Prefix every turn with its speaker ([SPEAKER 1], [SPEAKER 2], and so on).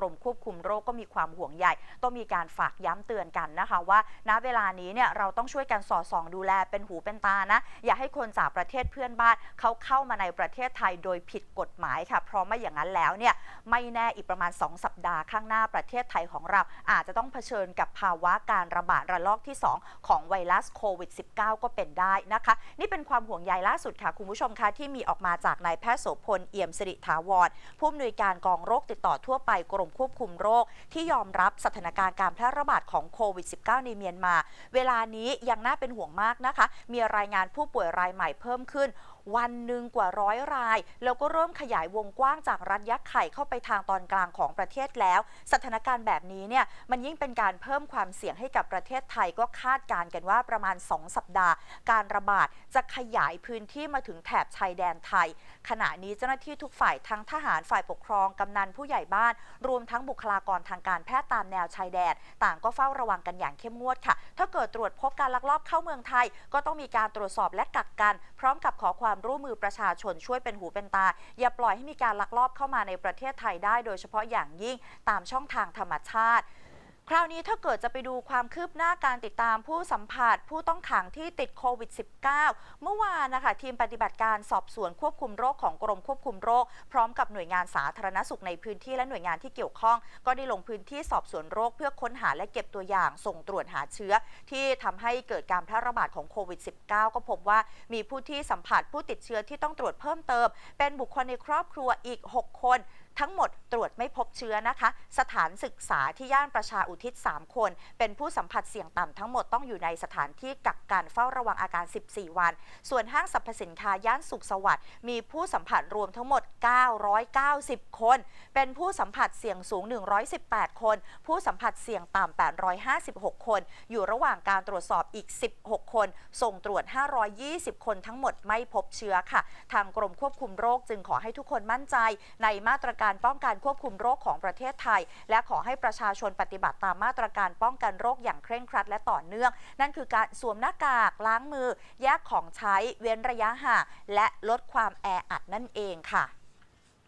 [SPEAKER 1] กรมควบคุมโรคก็มีความห่วงใยต้องมีการฝากย้ำเตือนกันนะคะว่าณเวลานี้เนี่ยเราต้องช่วยกันสอดส่องดูแลเป็นหูเป็นตานะ อย่าให้คนจากประเทศเพื่อนบ้านเขาเข้ามาในประเทศไทยโดยผิดกฎหมายค่ะเพราะไม่อย่างนั้นแล้วเนี่ยไม่แน่อีกประมาณ 2 สัปดาห์ข้างหน้าประเทศไทยของเรา อาจจะต้องเผชิญกับภาวะการระบาดระลอกที่ 2 ของไวรัสโควิด -19 ก็เป็นได้นะคะ นี่เป็นความห่วงใยล่าสุดค่ะคุณผู้ชมคะที่มีออกมาจากนายแพทย์โสพลเอี่ยมสิริถาวรผู้อำนวยการกองโรคติดต่อทั่วไปกรมควบคุมโรค ที่ยอมรับสถานการณ์การแพร่ระบาดของโควิด -19 ในเมียนมา เวลานี้ยังน่าเป็นห่วงมากนะคะ มีรายงานผู้ป่วยรายใหม่เพิ่มขึ้นวันหนึ่งกว่าร้อยราย แล้วก็เริ่มขยายวงกว้างจากรัฐยักษ์ไข่เข้าไปทางตอนกลางของประเทศแล้ว สถานการณ์แบบนี้เนี่ยมันยิ่งเป็นการเพิ่มความเสี่ยงให้กับประเทศไทยก็คาดการณ์กันว่าประมาณ 2 สัปดาห์ การระบาดจะขยายพื้นที่มาถึงแถบชายแดนไทย ขณะนี้เจ้าหน้าที่ทุกฝ่ายทั้งทหารฝ่ายปกครองกำนันผู้ใหญ่บ้าน รวมทั้งบุคลากรทางการแพทย์ตามแนวชายแดนต่างก็เฝ้าระวังกันอย่างเข้มงวดค่ะ ถ้าเกิดตรวจพบการลักลอบเข้าเมืองไทย ก็ต้องมีการตรวจสอบและกักกัน พร้อมกับขอความร่วมมือประชาชนช่วยเป็นหูเป็นตา อย่าปล่อยให้มีการลักลอบเข้ามาในประเทศไทยได้ โดยเฉพาะอย่างยิ่งตามช่องทางธรรมชาติ คราวนี้ถ้าเกิดจะไปดูความคืบหน้าการติดตามผู้สัมผัสผู้ต้องขังที่ติดโควิด -19 เมื่อวานนะคะทีมปฏิบัติการสอบสวนควบคุมโรคของกรมควบคุมโรค พร้อมกับหน่วยงานสาธารณสุขในพื้นที่และหน่วยงานที่เกี่ยวข้อง ก็ได้ลงพื้นที่สอบสวนโรคเพื่อค้นหาและเก็บตัวอย่าง ส่งตรวจหาเชื้อ ที่ทำให้เกิดการแพร่ระบาดของโควิด -19 ก็พบว่ามีผู้ที่สัมผัสผู้ติดเชื้อที่ต้องตรวจเพิ่มเติม เป็นบุคคลในครอบครัวอีก 6 คน ทั้งหมดตรวจไม่พบเชื้อนะคะ สถานศึกษาที่ย่านประชาอุทิศ 3 คน เป็นผู้สัมผัสเสี่ยงต่ำทั้งหมดต้องอยู่ในสถานที่กักกันเฝ้าระวังอาการ 14 วัน ส่วนห้างสรรพสินค้าย่านสุขสวัสดิ์มีผู้สัมผัสรวมทั้งหมด 990 คน เป็นผู้สัมผัสเสี่ยงสูง 118 คน ผู้สัมผัสเสี่ยงต่ำ856 คน อยู่ระหว่างการตรวจสอบอีก 16 คน ส่งตรวจ 520 คนทั้งหมดไม่พบเชื้อค่ะ ทางกรมควบคุมโรคจึงขอให้ทุกคนมั่นใจในมาตรการป้องกันควบคุมโรคของประเทศไทย และขอให้ประชาชนปฏิบัติตามมาตรการป้องกันโรคอย่างเคร่งครัดและต่อเนื่อง นั่นคือการสวมหน้ากากล้างมือ แยกของใช้เว้นระยะห่างและลดความแออัดนั่นเองค่ะ